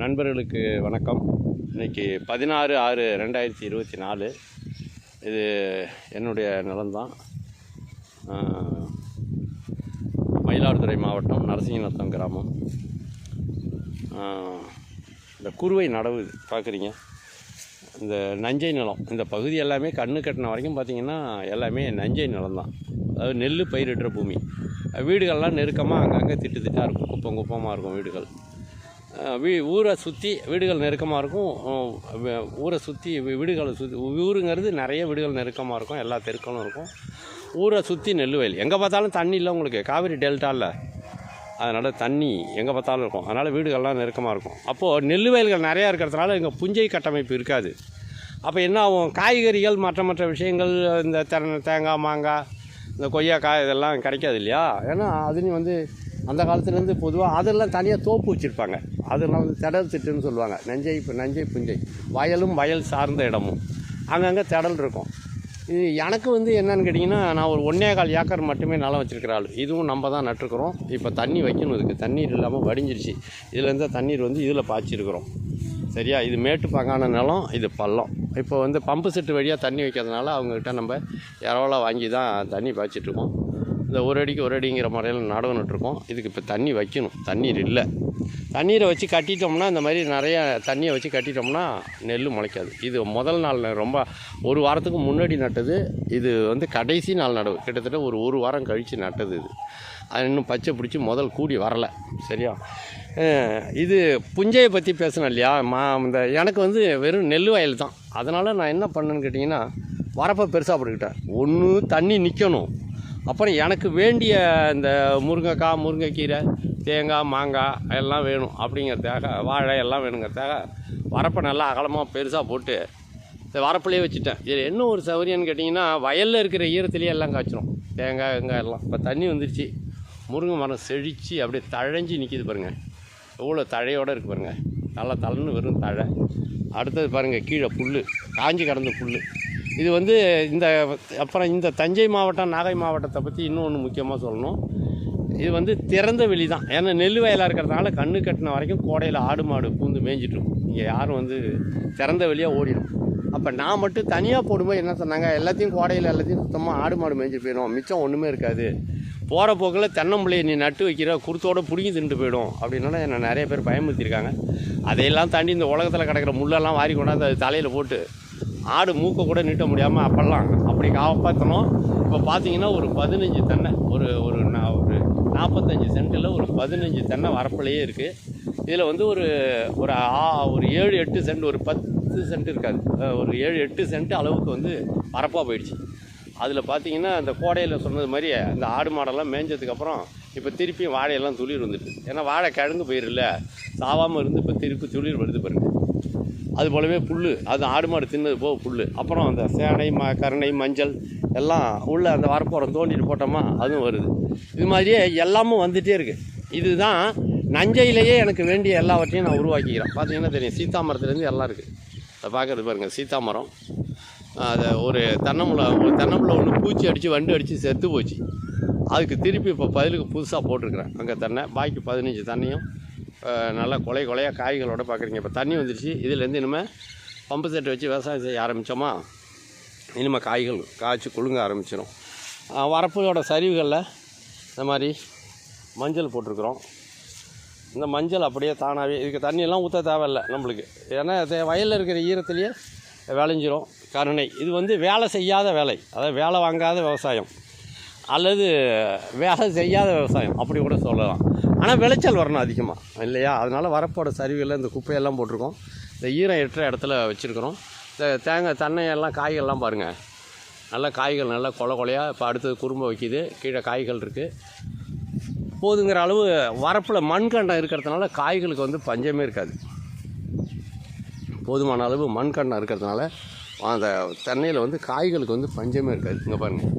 நண்பர்களுக்கு வணக்கம். இன்னைக்கு பதினாறு ஆறு ரெண்டாயிரத்தி இருபத்தி நாலு. இது என்னுடைய நிலம்தான். மயிலாடுதுறை மாவட்டம் நரசிங்கநத்தம் கிராமம். இந்த குறுவை நடவு பார்க்குறீங்க இந்த நஞ்சை நிலம் இந்த பகுதி எல்லாமே கண்ணு கட்டின வரைக்கும் பார்த்தீங்கன்னா எல்லாமே நஞ்சை நிலம் தான் அதாவது நெல் பயிரிடுற பூமி. வீடுகள்லாம் நெருக்கமாக அங்கங்கே திட்டு திட்டாக இருக்கும். குப்பம் குப்பமாக இருக்கும் வீடுகள். வீ ஊரை சுற்றி வீடுகள் நெருக்கமாக இருக்கும். ஊரை சுற்றி வீடுகளை சுற்றி ஊருங்கிறது நிறைய வீடுகள் நெருக்கமாக இருக்கும். எல்லா தெருக்களும் இருக்கும். ஊரை சுற்றி நெல் வயல் எங்கே பார்த்தாலும் தண்ணி இல்லை உங்களுக்கு. காவிரி டெல்டாவில் அதனால் தண்ணி எங்கே பார்த்தாலும் இருக்கும். அதனால் வீடுகள்லாம் நெருக்கமாக இருக்கும். அப்போது நெல் வயல்கள் நிறையா இருக்கிறதுனால இங்கே புஞ்சை கட்டமைப்பு இருக்காது. அப்போ என்ன ஆகும்? காய்கறிகள் மற்ற மற்ற விஷயங்கள் இந்த தெர தேங்காய் மாங்காய் இந்த கொய்யாக்காய் இதெல்லாம் கிடைக்காது இல்லையா? ஏன்னா அதுலேயும் வந்து அந்த காலத்துலேருந்து பொதுவாக அதெல்லாம் தனியாக தோப்பு வச்சுருப்பாங்க. அதெல்லாம் வந்து திடல் திட்டுன்னு சொல்லுவாங்க. நஞ்சை நஞ்சை புஞ்சை. வயலும் வயல் சார்ந்த இடமும். அங்கங்கே திடல் இருக்கும். இது எனக்கு வந்து என்னன்னு கேட்டிங்கன்னா நான் ஒரு ஒன்றே கால் ஏக்கர் மட்டுமே நிலம் வச்சிருக்கிற ஆள். இதுவும் நம்ம தான் நட்டுருக்குறோம் இப்போ தண்ணி வைக்கணும் இதுக்கு. தண்ணீர் இல்லாமல் வடிஞ்சிருச்சு. இதுலேருந்து தண்ணீர் வந்து இதில் பாய்ச்சிருக்கிறோம். சரியா? இது மேட்டுப்பாங்கான நிலம் இது பள்ளம். இப்போ வந்து பம்பு செட்டு வழியாக தண்ணி வைக்கிறதுனால அவங்கக்கிட்ட நம்ம இரவலாக வாங்கி தான் தண்ணி பாய்ச்சிட்ருக்கோம் இந்த ஒரு அடிக்கு ஒரு அடிங்கிற முறையில் நடவு நட்டுருக்கோம். இதுக்கு இப்போ தண்ணி வைக்கணும். தண்ணீர் இல்லை. தண்ணீரை வச்சு கட்டிட்டோம்னா இந்த மாதிரி நிறைய தண்ணியை வச்சு கட்டிட்டோம்னா நெல் முளைக்காது. இது முதல் நாள் ரொம்ப ஒரு வாரத்துக்கு முன்னாடி நட்டது. இது வந்து கடைசி நாள் நடவு கிட்டத்தட்ட ஒரு ஒரு வாரம் கழித்து நட்டது இது. அது இன்னும் பச்சை பிடிச்சி முதல் கூடி வரலை. சரியா? இது புஞ்சையை பற்றி பேசணும் இல்லையா? மா இந்த எனக்கு வந்து வெறும் நெல் வயல் தான். அதனால் நான் என்ன பண்ணேன்னு கேட்டிங்கன்னா வரப்பை பெருசாக போட்டுக்கிட்டேன். ஒன்று தண்ணி நிற்கணும் அப்புறம் எனக்கு வேண்டிய இந்த முருங்கைக்காய் முருங்கைக்கீரை தேங்காய் மாங்காய் எல்லாம் வேணும் அப்படிங்கிறதுக்காக வாழை எல்லாம் வேணுங்கிறதுக்காக வரப்பை நல்லா அகலமாக பெருசாக போட்டு இந்த வரப்புலேயே வச்சுட்டேன். இதில் என்ன ஒரு சௌகரியம்னு கேட்டிங்கன்னா வயலில் இருக்கிற ஈரத்துலேயே எல்லாம் காய்ச்சிரும். தேங்காய் வெங்காயம் எல்லாம். இப்போ தண்ணி வந்துருச்சு. முருங்கை மரம் செழித்து அப்படியே தழைஞ்சி நிற்கிது பாருங்கள் எவ்வளோ தழையோடு இருக்கு பாருங்கள் நல்லா தளர்ந்து வெறும் தழை. அடுத்தது பாருங்கள் கீழே புல் காஞ்சி கிடந்த புல் இது வந்து இந்த அப்புறம் இந்த தஞ்சை மாவட்டம் நாகை மாவட்டத்தை பற்றி இன்னொன்று முக்கியமாக சொல்லணும். இது வந்து திறந்த வெளி தான். ஏன்னா நெல் வயலாக இருக்கிறதுனால கண்ணு கட்டின வரைக்கும் கோடையில் ஆடு மாடு பூந்து மேய்ஞ்சிட்டு இங்கே யாரும் வந்து திறந்த வெளியாக ஓடிடும். அப்போ நான் மட்டும் தனியாக போடும்போது என்ன சொன்னாங்க? எல்லாத்தையும் கோடையில் எல்லாத்தையும் சுத்தமாக ஆடு மாடு மேய்ஞ்சிட்டு போயிடும். மிச்சம் ஒன்றுமே இருக்காது. போகிற போக்கில் தென்னம்பிள்ளையை நீ நட்டு வைக்கிற குருத்தோட பிடுங்கி தின்று போயிடும். அப்படின்னால என்னை நிறைய பேர் பயமுறுத்தியிருக்காங்க. அதையெல்லாம் தாண்டி இந்த உலகத்தில் கிடக்கிற முள்ளெல்லாம் வாரி கொண்டாந்து அது தலையில் போட்டு ஆடு மூக்கை கூட நீட்ட முடியாமல் அப்போல்லாம் அப்படி காப்பாற்றணும் இப்போ பார்த்தீங்கன்னா ஒரு பதினஞ்சு தென்னை ஒரு ஒரு நான் ஒரு நாற்பத்தஞ்சு சென்ட்டில் ஒரு பதினஞ்சு தென்னை வரப்புலையே இருக்குது இதில் வந்து ஒரு ஒரு ஆ ஒரு ஏழு எட்டு சென்ட் ஒரு பத்து சென்ட் இருக்காது. ஒரு ஏழு எட்டு சென்ட் அளவுக்கு வந்து வரப்பாக போயிடுச்சு. அதில் பார்த்தீங்கன்னா அந்த கோடையில் சொன்னது மாதிரி அந்த ஆடு மாடெல்லாம் மேய்ஞ்சதுக்கப்புறம் இப்போ திருப்பியும் வாழையெல்லாம் துளிர் வந்துட்டு ஏன்னா வாழை கிழங்கு போயிருல்ல. சாவாமல் இருந்து இப்போ திருப்பி துளிர் வருது பாருங்கள் அது போலவே புல் அது ஆடு மாடு தின்னது போக புல் அப்புறம் அந்த சேனை ம கருணை மஞ்சள் எல்லாம் உள்ள அந்த வரப்போரம் தோண்டிட்டு போட்டோமா அதுவும் வருது. இது மாதிரியே எல்லாமும் வந்துகிட்டே இருக்குது இதுதான் நஞ்சையிலேயே எனக்கு வேண்டிய எல்லாவற்றையும் நான் உருவாக்கிக்கிறேன். பார்த்தீங்கன்னா தெரியும் சீத்தாமரத்துலேருந்து எல்லாம் இருக்குது அதை பார்க்குறது பாருங்கள் சீத்தாமரம். அதை ஒரு தென்னமுளை ஒரு தென்னமுளை ஒன்று பூச்சி அடித்து வண்டு அடித்து செத்து போச்சு. அதுக்கு திருப்பி இப்போ பதிலுக்கு புதுசாக போட்டிருக்கிறேன். அங்கே தென்னை பாக்கி பதினஞ்சு தென்னையும் நல்லா கொலை கொலையாக காய்களோட பார்க்குறீங்க. இப்போ தண்ணி வந்துருச்சு. இதுலேருந்து இனிமேல் பம்பு செட் வச்சு விவசாயம் செய்ய ஆரம்பித்தோமா இனிமேல் காய்கள் காய்ச்சி குலுங்க ஆரம்பிச்சிடும் வரப்போட சரிவுகளில் இந்த மாதிரி மஞ்சள் போட்டிருக்குறோம். இந்த மஞ்சள் அப்படியே தானாகவே இதுக்கு தண்ணியெல்லாம் ஊற்ற தேவையில்லை நம்மளுக்கு. ஏன்னா தே- இருக்கிற ஈரத்துலேயே விளைஞ்சிரும். கருணை. இது வந்து வேலை செய்யாத வேலை. அதாவது வேலை வாங்காத விவசாயம். அல்லது வேலை செய்யாத விவசாயம் அப்படி கூட சொல்லலாம். ஆனால் விளைச்சல் வரணும் அதிகமாக இல்லையா? அதனால் வரப்போட சரிவில் இந்த குப்பையெல்லாம் போட்டிருக்கோம். இந்த ஈரம் எட்டுற இடத்துல வச்சுருக்குறோம். இந்த தேங்காய் தென்னையெல்லாம் காய்கள்லாம் பாருங்கள் நல்லா காய்கள் நல்லா கொலை கொலையாக இப்போ அடுத்தது குறும்ப வைக்கிது. கீழே காய்கள் இருக்குது போதுங்கிற அளவு வரப்பில் மண்கண்டம் இருக்கிறதுனால காய்களுக்கு வந்து பஞ்சமே இருக்காது. போதுமான அளவு மண்கண்டம் இருக்கிறதுனால அந்த தென்னையில் வந்து காய்களுக்கு வந்து பஞ்சமே இருக்காது. இங்கே பாருங்கள்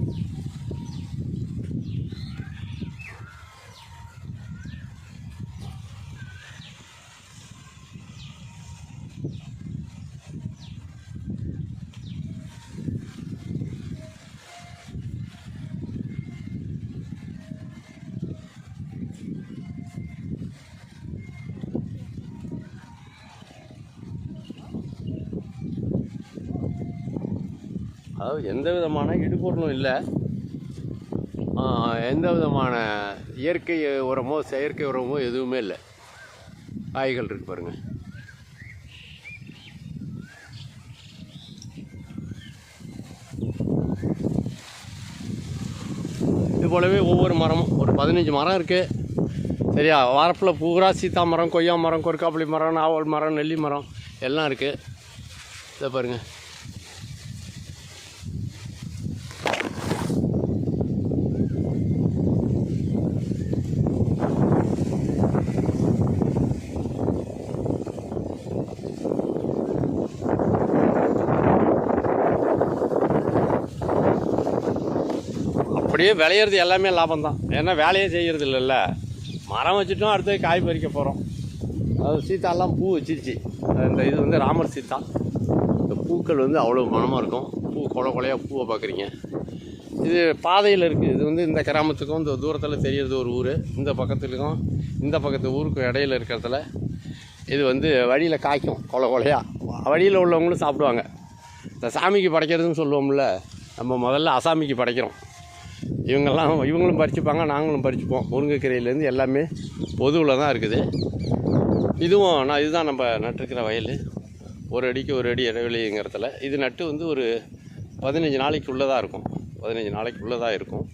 அதாவது எந்த விதமான இடுபொருளும் இல்லை. எந்த விதமான இயற்கை உரமோ செயற்கை உரமோ எதுவுமே இல்லை. காய்கள் இருக்கு பாருங்க. இது போலவே ஒவ்வொரு மரமும் ஒரு பதினஞ்சு மரம் இருக்குது சரியா? வரப்பில் பூரா சீத்தா மரம் கொய்யா மரம் கொற்காப்புளி மரம் நாவல் மரம் நெல்லி மரம் எல்லாம் இருக்குது இதை பாருங்கள் அப்படியே விளையிறது எல்லாமே லாபம் தான் ஏன்னா வேலையே செய்கிறது இல்லைல்ல மரம் வச்சுட்டோம் அடுத்து காய் பறிக்க போகிறோம் அது சீத்தாலாம் பூ வச்சிருச்சு. இந்த இது வந்து ராமர் சீத்தா. இந்த பூக்கள் வந்து அவ்வளோ மனமாக இருக்கும். பூ கொலை கொலையாக பூவை பார்க்குறீங்க இது பாதையில் இருக்குது இது வந்து இந்த கிராமத்துக்கும் இந்த தூரத்தில் தெரியறது ஒரு ஊர். இந்த பக்கத்துக்கும் இந்த பக்கத்து ஊருக்கும் இடையில இருக்கிறதுல இது வந்து வழியில் காய்க்கும் கொலை கொலையாக வழியில் உள்ளவங்களும் சாப்பிடுவாங்க. இந்த சாமிக்கு படைக்கிறதுன்னு சொல்லுவோம்ல நம்ம முதல்ல அசாமிக்கு படைக்கிறோம். இவங்கெல்லாம் இவங்களும் பறிச்சுப்பாங்க நாங்களும் பறிச்சுப்போம் முருங்கைக்கீரையிலேருந்து எல்லாமே பொதுவில் தான் இருக்குது. இதுவும் நான் இதுதான் நம்ம நட்டுருக்கிற வயல். ஒரு அடிக்கு ஒரு அடி இடைவெளிங்கிறதுல. இது நட்டு வந்து ஒரு பதினஞ்சு நாளைக்கு உள்ளதாக இருக்கும். பதினஞ்சு நாளைக்கு உள்ளதாக இருக்கும்.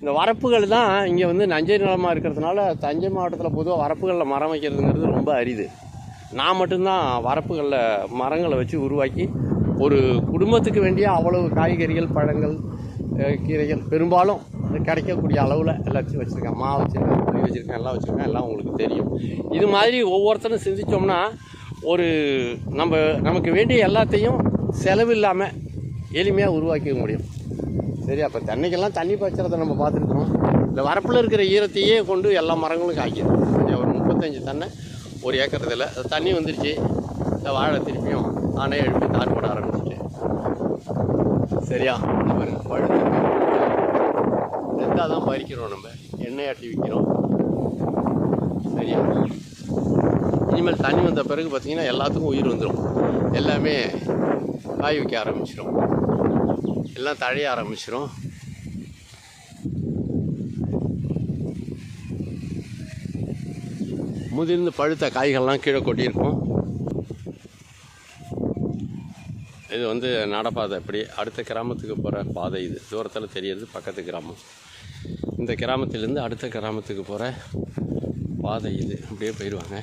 இந்த வரப்புகள் தான் இங்கே வந்து நஞ்சை நிலமாக இருக்கிறதுனால தஞ்சை மாவட்டத்தில் பொதுவாக வரப்புகளில் மரம் வைக்கிறதுங்கிறது ரொம்ப அரிது. நான் மட்டும்தான் வரப்புகளில் மரங்களை வச்சு உருவாக்கி ஒரு குடும்பத்துக்கு வேண்டிய அவ்வளவு காய்கறிகள் பழங்கள் கீரைகள். பெரும்பாலும் கிடைக்கக்கூடிய அளவில் எல்லாத்தையும் வச்சுருக்கேன். மா வச்சுருக்கேன் புளி வச்சுருக்கேன் எல்லாம் வச்சுருக்கேன். எல்லாம் உங்களுக்கு தெரியும். இது மாதிரி ஒவ்வொருத்தரும் சிந்திச்சோம்னா ஒரு நம்ம நமக்கு வேண்டிய எல்லாத்தையும் செலவு இல்லாமல் எளிமையாக உருவாக்கிக்க முடியும். சரி அப்போ தண்ணிக்கெல்லாம் தண்ணி பாய்ச்சறதை நம்ம பார்த்துருக்கோம் இந்த வரப்பில் இருக்கிற ஈரத்தையே கொண்டு எல்லா மரங்களும் காய்க்குது. ஒரு முப்பத்தஞ்சு தண்ணை ஒரு ஏக்கர் இதில். தண்ணி வந்துருச்சு. இந்த வாழை திருப்பியும் தானே எழுப்பி தார் போட ஆரம்பிச்சிட்டு. சரியா? இந்த பாருங்க செத்தாக தான் பறிக்கிறோம் நம்ம. எண்ணெய் ஆட்டி விற்கிறோம் சரியா? இனிமேல் தண்ணி வந்த பிறகு பார்த்தீங்கன்னா எல்லாத்துக்கும் உயிர் வந்துடும் எல்லாமே காய் வைக்க ஆரம்பிச்சிடும் எல்லாம் தழைய ஆரம்பிச்சிடும் முதிர்ந்து பழுத்த காய்கள்லாம் கீழே கொட்டியிருக்கும். இது வந்து நடப்பாதை. இப்படி அடுத்த கிராமத்துக்கு போகிற பாதை இது. தூரத்தில் தெரியறது பக்கத்து கிராமம். இந்த கிராமத்திலேருந்து அடுத்த கிராமத்துக்கு போகிற பாதை இது. அப்படியே போயிடுவாங்க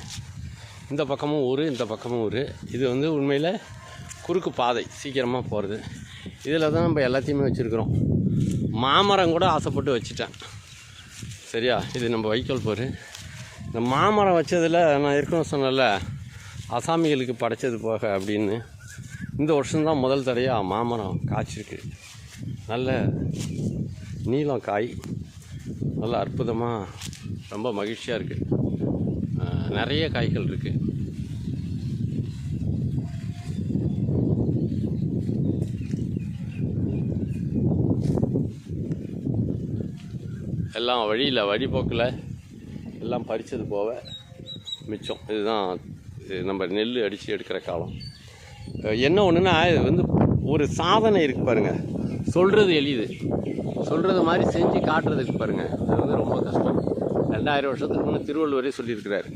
இந்த பக்கமும் ஊர் இந்த பக்கமும் ஊர். இது வந்து உண்மையில் குறுக்கு பாதை. சீக்கிரமாக போகிறது இதில் தான் நம்ம எல்லாத்தையுமே வச்சுருக்குறோம். மாமரம் கூட ஆசைப்பட்டு வச்சுட்டேன். சரியா? இது நம்ம வைக்கோல் போர். இந்த மாமரம் வச்சதில் நான் இருக்கணும் சொன்னேன்ல அசாமிகளுக்கு படைச்சது போக அப்படின்னு. இந்த வருஷம்தான் முதல் தடையாக மாமரம் காய்ச்சிருக்கு. நல்ல நீளம் காய். நல்ல அற்புதமாக ரொம்ப மகிழ்ச்சியாக இருக்குது நிறைய காய்கள் இருக்குது எல்லாம் வழியில் வழிபோக்கில் எல்லாம் பறித்தது போக மிச்சம். இதுதான் இது நம்ம நெல் அடித்து எடுக்கிற காலம். என்ன ஒன்றுனா இது வந்து ஒரு சாதனை இருக்குது பாருங்கள் சொல்கிறது எளிது. சொல்கிறது மாதிரி செஞ்சு காட்டுறதுக்கு பாருங்கள் அது வந்து ரொம்ப கஷ்டம். ரெண்டாயிரம் வருஷத்துக்கு முன்னே திருவள்ளுவரே சொல்லியிருக்கிறார்.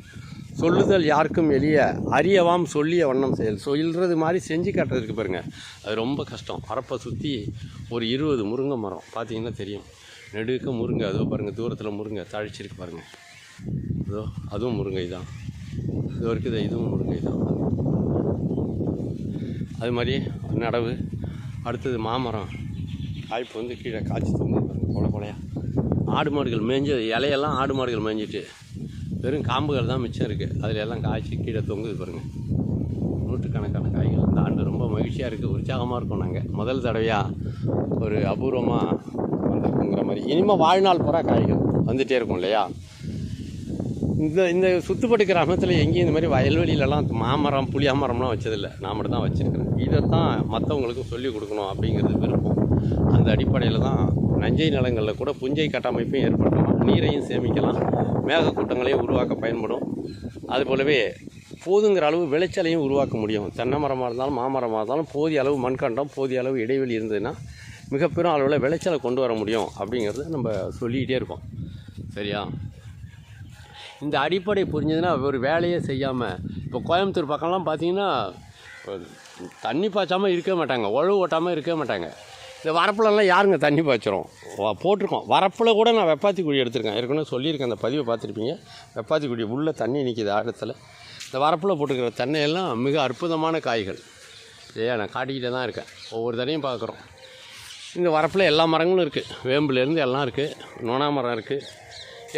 சொல்லுதல் யாருக்கும் எளிய அறியவாம் சொல்லிய வண்ணம் செயல். சொல்கிறது மாதிரி செஞ்சு காட்டுறதுக்கு பாருங்கள் அது ரொம்ப கஷ்டம். பரப்பை சுற்றி ஒரு இருபது முருங்கை மரம். பார்த்தீங்கன்னா தெரியும். நெடுக்க முருங்கை. அதோ பாருங்கள் தூரத்தில் முருங்கை தழைச்சிருக்கு பாருங்கள் அதோ அதுவும் முருங்கை தான். இது இருக்குது இதுவும் முருங்கை தான். அது மாதிரி நடவு. அடுத்தது மாமரம். காய்ப்பு வந்து கீழே காய்ச்சி தொங்குது பாருங்க கொலை கொலையாக ஆடு மாடுகள் மேய்ஞ்சு இலையெல்லாம் ஆடு மாடுகள் மேய்ஞ்சிட்டு வெறும் காம்புகள் தான் மிச்சம் இருக்குது அதில் எல்லாம் காய்ச்சி கீழே தொங்குது பாருங்கள் நூற்றுக்கணக்கான காய்கள். இந்த ஆண்டு ரொம்ப மகிழ்ச்சியாக இருக்குது உற்சாகமாக இருக்கும் நாங்கள் முதல் தடவையாக ஒரு அபூர்வமாக வந்திருக்குங்கிற மாதிரி. இனிமேல் வாழ்நாள் பூரா காய்கள் வந்துகிட்டே இருக்கும் இல்லையா? இந்த இந்த சுத்துப்பட்டு கிராமத்தில் எங்கேயும் இந்த மாதிரி வயல்வெளியிலலாம் மாமரம் புளியாமரம்லாம் வச்சதில்லை. நான் மட்டும் தான் வச்சுருக்கிறேன். இதைத்தான் மற்றவங்களுக்கும் சொல்லிக் கொடுக்கணும் அப்படிங்கிறது விருப்பம். அந்த அடிப்படையில் தான் நஞ்சை நிலங்களில் கூட புஞ்சை கட்டமைப்பையும் ஏற்படுத்தலாம் நீரையும் சேமிக்கலாம். மேகக்கூட்டங்களையும் உருவாக்க பயன்படும். அது போலவே போதுங்கிற அளவு விளைச்சலையும் உருவாக்க முடியும். தென்னை மரமாக இருந்தாலும் மாமரமாக இருந்தாலும் போதிய அளவு மண்கண்டம் போதிய அளவு இடைவெளி இருந்ததுன்னா மிகப்பெரும் அளவில் விளைச்சலை கொண்டு வர முடியும் அப்படிங்கிறத நம்ம சொல்லிக்கிட்டே இருக்கோம். சரியா? இந்த அடிப்படை புரிஞ்சதுன்னா ஒரு வேலையே செய்யாமல் இப்போ கோயம்புத்தூர் பக்கம்லாம் பார்த்தீங்கன்னா தண்ணி பாய்ச்சாமல் இருக்க மாட்டாங்க உழவு ஓட்டாமல் இருக்க மாட்டாங்க. இந்த வரப்புலலாம் யாருங்க தண்ணி பாய்ச்சிரும்? போட்டிருக்கோம். வரப்பில் கூட நான் வெப்பாத்தி குழி எடுத்திருக்கேன். ஏற்கனவே சொல்லியிருக்கேன் அந்த பதிவை பார்த்துருப்பீங்க. வெப்பாத்தி குழி உள்ளே தண்ணி நிற்கிது ஆழத்தில். இந்த வரப்பில் போட்டுக்கிற தண்ணியெல்லாம் மிக அற்புதமான காய்கள். இல்லையா நான் காட்டிக்கிட்டே தான் இருக்கேன். ஒவ்வொரு தடையும் பார்க்குறோம் இந்த வரப்பில் எல்லா மரங்களும் இருக்குது வேம்புலேருந்து எல்லாம் இருக்குது நோனா மரம் இருக்குது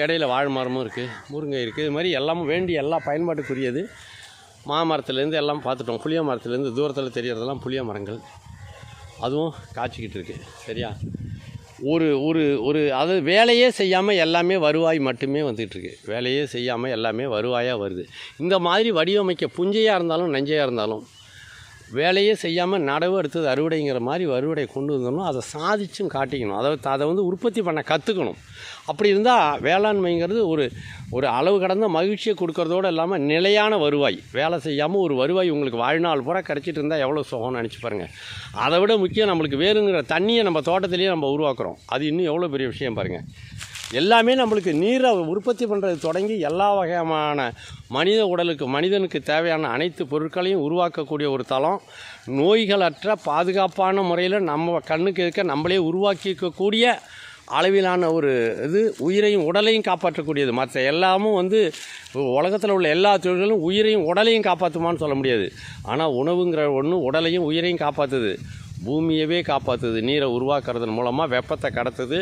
இடையில வாழை மரமும் இருக்குது முருங்கை இருக்குது இது மாதிரி எல்லாமும் வேண்டி எல்லா பயன்பாட்டுக்குரியது. மாமரத்துலேருந்து எல்லாம் பார்த்துட்டோம். புளிய மரத்துலேருந்து தூரத்தில் தெரியறதெல்லாம் புளிய மரங்கள். அதுவும் காய்ச்சிக்கிட்டு இருக்குது சரியா? ஒரு ஒரு ஒரு அது வேலையே செய்யாமல் எல்லாமே வருவாய் மட்டுமே வந்துகிட்ருக்கு வேலையே செய்யாமல் எல்லாமே வருவாயாக வருது. இந்த மாதிரி வடிவமைக்க புஞ்சையாக இருந்தாலும் நஞ்சையாக இருந்தாலும் வேலையே செய்யாமல் நடவு அடுத்தது அறுவடைங்கிற மாதிரி அறுவடை கொண்டு வந்தோம்னா அதை சாதிச்சும் காட்டிக்கணும். அதை அதை வந்து உற்பத்தி பண்ண கற்றுக்கணும் அப்படி இருந்தால் வேளாண்மைங்கிறது ஒரு ஒரு அளவு கடந்த மகிழ்ச்சியை கொடுக்கறதோடு இல்லாமல் நிலையான வருவாய். வேலை செய்யாமல் ஒரு வருவாய் உங்களுக்கு வாழ்நாள் பூரா கிடச்சிட்டு இருந்தால் எவ்வளோ சுகம்னு நினச்சி பாருங்கள் அதை விட முக்கியம் நம்மளுக்கு வேணுங்கிற தண்ணியை நம்ம தோட்டத்திலேயே நம்ம உருவாக்குறோம். அது இன்னும் எவ்வளோ பெரிய விஷயம் பாருங்கள் எல்லாமே நம்மளுக்கு நீரை உற்பத்தி பண்ணுறது தொடங்கி எல்லா வகையான மனித உடலுக்கு மனிதனுக்கு தேவையான அனைத்து பொருட்களையும் உருவாக்கக்கூடிய ஒரு தளம். நோய்களற்ற பாதுகாப்பான முறையில் நம்ம கண்ணுக்கு இருக்க நம்மளே உருவாக்கிக்கக்கூடிய அளவிலான ஒரு இது உயிரையும் உடலையும் காப்பாற்றக்கூடியது. மற்ற எல்லாமும் வந்து உலகத்தில் உள்ள எல்லா தொழில்களும் உயிரையும் உடலையும் காப்பாற்றுமான்னு சொல்ல முடியாது. ஆனால் உணவுங்கிற ஒன்று உடலையும் உயிரையும் காப்பாற்றுது பூமியவே காப்பாற்றுது நீரை உருவாக்குறதன் மூலமாக வெப்பத்தை கடத்துது.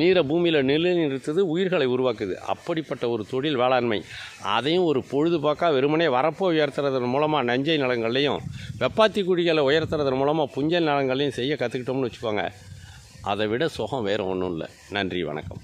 நீரை பூமியில் நிலைநிறுத்துது உயிர்களை உருவாக்குது. அப்படிப்பட்ட ஒரு தொழில் வேளாண்மை. அதையும் ஒரு பொழுதுபோக்காக வெறுமனே வரப்போ உயர்த்துறதன் மூலமாக நஞ்சை நிலங்கள்லையும் வெப்பாத்தி குடிகளை உயர்த்துறதன் மூலமாக புஞ்சல் நிலங்கள்லையும் செய்ய கற்றுக்கிட்டோம்னு வச்சுக்கோங்க. அதை விட சுகம் வேறு ஒன்றும் இல்லை. நன்றி வணக்கம்.